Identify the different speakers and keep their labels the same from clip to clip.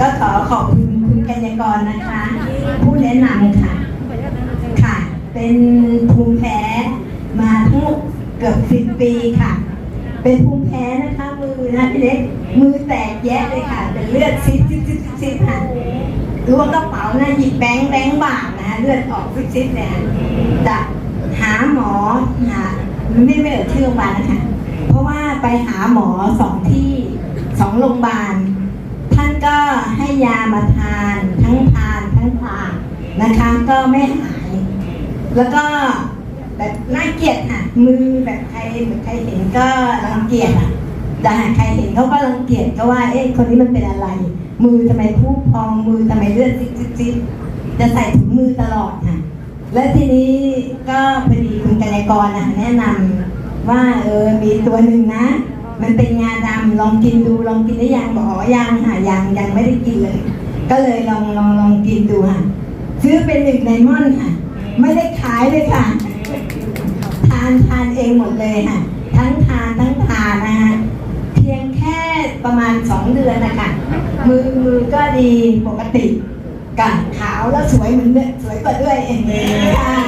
Speaker 1: ก็ขอขอบคุณคุณกัญญากรนะคะ ผู้แนะนำค่ะ ค่ะ เป็นภูมิแพ้มาทั้งหมดเกือบสิบปีค่ะ เป็นภูมิแพ้นะคะมือนะพี่เล็กมือแตกแยะเลยค่ะ เป็นเลือดซิดซิดซิดซิดค่ะล้วงกระเป๋านะหยิบแบงค์แบงค์บาทนะเลือดออกซิดซิดเลยค่ะจะหาหมอหาไม่ไม่เอ่ยชื่อโรงพยาบาลนะคะ เพราะว่าไปหาหมอสองที่สองโรงพยาบาล ให้ยามาทานทั้งทานทั้งทานนะคะก็ไม่หาย แล้วก็แบบน่าเกลียดค่ะมือแบบใครเหมือนใครเห็นก็รังเกียจอะแต่หากใครเห็นเขาก็รังเกียจก็ว่าเอ๊ะคนนี้มันเป็นอะไร มือทำไมพุพองมือทำไมเลือดซิดซิดซิดจะใส่ถุงมือตลอดค่ะและทีนี้ก็พอดีคุณกัญญกรนะแนะนำว่าเออมีตัวหนึ่งนะ มันเป็นงาดำลองกินดูลองกินได้ยังบอกอ๋อยังค่ะยังยังไม่ได้กินเลย ก็เลยลองลองลองกินดูค่ะซื้อเป็นหนึ่งไดมอนค่ะ ไม่ได้ขายเลยค่ะ ทานทานเองหมดเลยค่ะ ทั้งทานทั้งทานนะคะเพียงแค่ประมาณสองเดือนนะคะมือมือก็ดีปกติกับขาวแล้วสวยเหมือนเดิมสวยกว่าด้วยค่ะ
Speaker 2: คือ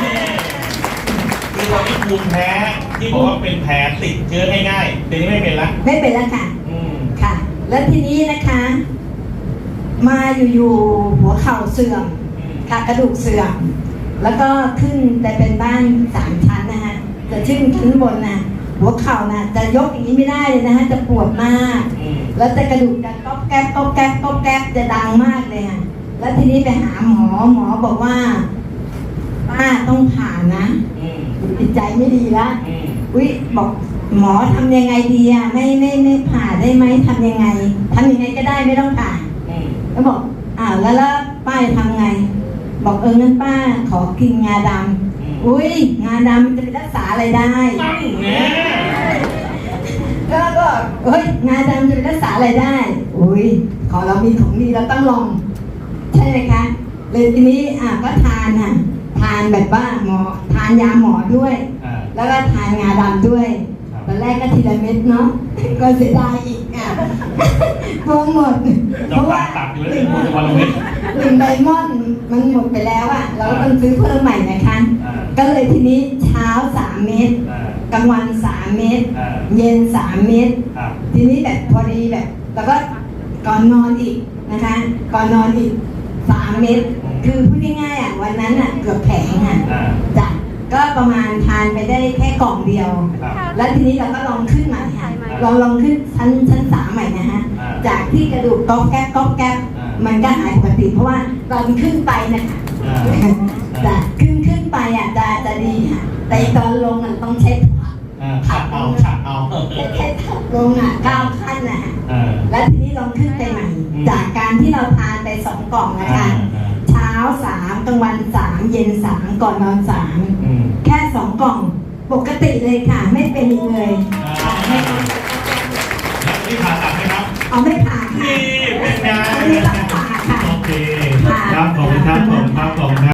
Speaker 2: คนที่ภูมิแพ้ที่บอกว่าเป็นแผลติดเชื้อง่ายๆทีนี้ไม่เป็นละ
Speaker 1: ไม่เป็นแล้วค่ะ
Speaker 2: อืม
Speaker 1: ค่ะ แล้วทีนี้นะคะ มาอยู่ๆหัวเข่าเสื่อม
Speaker 2: อืม
Speaker 1: ค่ะกระดูกเสื่อม แล้วก็ขึ้นแต่เป็นบ้านสามชั้นนะคะจะขึ้นชั้นบนนะหัวเข่านะจะยกอย่างนี้ไม่ได้เลยนะคะจะปวดมาก
Speaker 2: อืม
Speaker 1: แล้วแต่กระดูกจะก๊อบแก๊บก๊อบแก๊บก๊อบแก๊บจะดังมากเลยค่ะแล้วทีนี้ไปหาหมอหมอบอกว่า ป้าต้องผ่านะ
Speaker 2: อืม
Speaker 1: จิตใจไม่ดีละ
Speaker 2: อืม
Speaker 1: อุ้ยบอกหมอทำยังไงดีอะไม่ไม่ไม่ผ่าได้ไหมทำยังไงทำยังไงก็ได้ไม่ต้องผ่า
Speaker 2: อืม
Speaker 1: แล้วบอกอ้าวแล้วแล้วป้าจะทำไง บอกเอองั้นป้าขอกินงาดำอุ้ยงาดำมันจะไปรักษาอะไรได้
Speaker 2: ตั้งแง่
Speaker 1: ก็ก็เฮ้ยงาดำจะไปรักษาอะไรได้ อุ้ยขอเรามีของดีเราต้องลอง ใช่ไหมคะเลยทีนี้อะก็ทานค่ะทานแบบว่าหมอทานยาหมอด้วย
Speaker 2: อ่า
Speaker 1: แล้วก็ทานงาดำด้วย
Speaker 2: ครับ
Speaker 1: ตอนแรกก็ทีละเม็ดเนาะ ก็เสียดายอีกอะพวหมด เพ
Speaker 2: ต้อง
Speaker 1: ราะว่า
Speaker 2: ตัดอยู่แล้วพูดวันละเม็ด
Speaker 1: หนึ่งไดมอนด์มันหมดไปแล้วอะ เราก็ต้องซื้อเพิ่มใหม่นะคะ
Speaker 2: อ่า
Speaker 1: ก็เลยทีนี้เช้าสามเม็ด
Speaker 2: อ่าก
Speaker 1: ลางวันสามเม็ด
Speaker 2: อ่า
Speaker 1: เย็นสามเม็ด
Speaker 2: ครับ
Speaker 1: ทีนี้แบบพอดีแบบแล้วก็ก่อนนอนอีกนะคะ ก่อนนอนอีกสามเม็ดคือพูดง่ายๆอะวันนั้นอะเกือบแผงอะ
Speaker 2: อ่า
Speaker 1: จ้ะก็ประมาณทานไปได้แค่กล่องเดียว
Speaker 2: ครับ
Speaker 1: แล้วทีนี้เราก็ลองขึ้นมาค่ะลองลองขึ้นชั้นชั้นสามใหม่นะฮะ
Speaker 2: อ่า
Speaker 1: จากที่กระดูกก๊อบแก๊บก๊อบแก๊บ
Speaker 2: อ่ามั
Speaker 1: มันก็หายปกติเพราะว่าตอนขึ้นไปนะคะ
Speaker 2: อ่า
Speaker 1: จะขึ้นขึ้นไปอะจะจะดีค่ะแต่ตอนลงอะต้องใช้ถัก
Speaker 2: อ่าขัดเอาขัดเอา
Speaker 1: ใช้ใช้ถักลงอะเก้าขั้นนะฮะ
Speaker 2: อ่า
Speaker 1: แล้วทีนี้ลองขึ้นไปใหม่
Speaker 2: อืม
Speaker 1: จากการที่เราทานไปสอง กล่องนะคะเช้าสามกลางวันสามเย็นสามก่อนนอนสามแค่สองกล่องปกติเลยค่ะ ไม่เป็นเลย
Speaker 2: ไม่ผ่าตัดไหมครับ
Speaker 1: เอาไม่ผ่าค่ะนี่
Speaker 2: เป็นไงไม่ผ่า
Speaker 1: ค่โอ
Speaker 2: เคครับขอบคุณครับขอบคุณครับขอบคุณครับ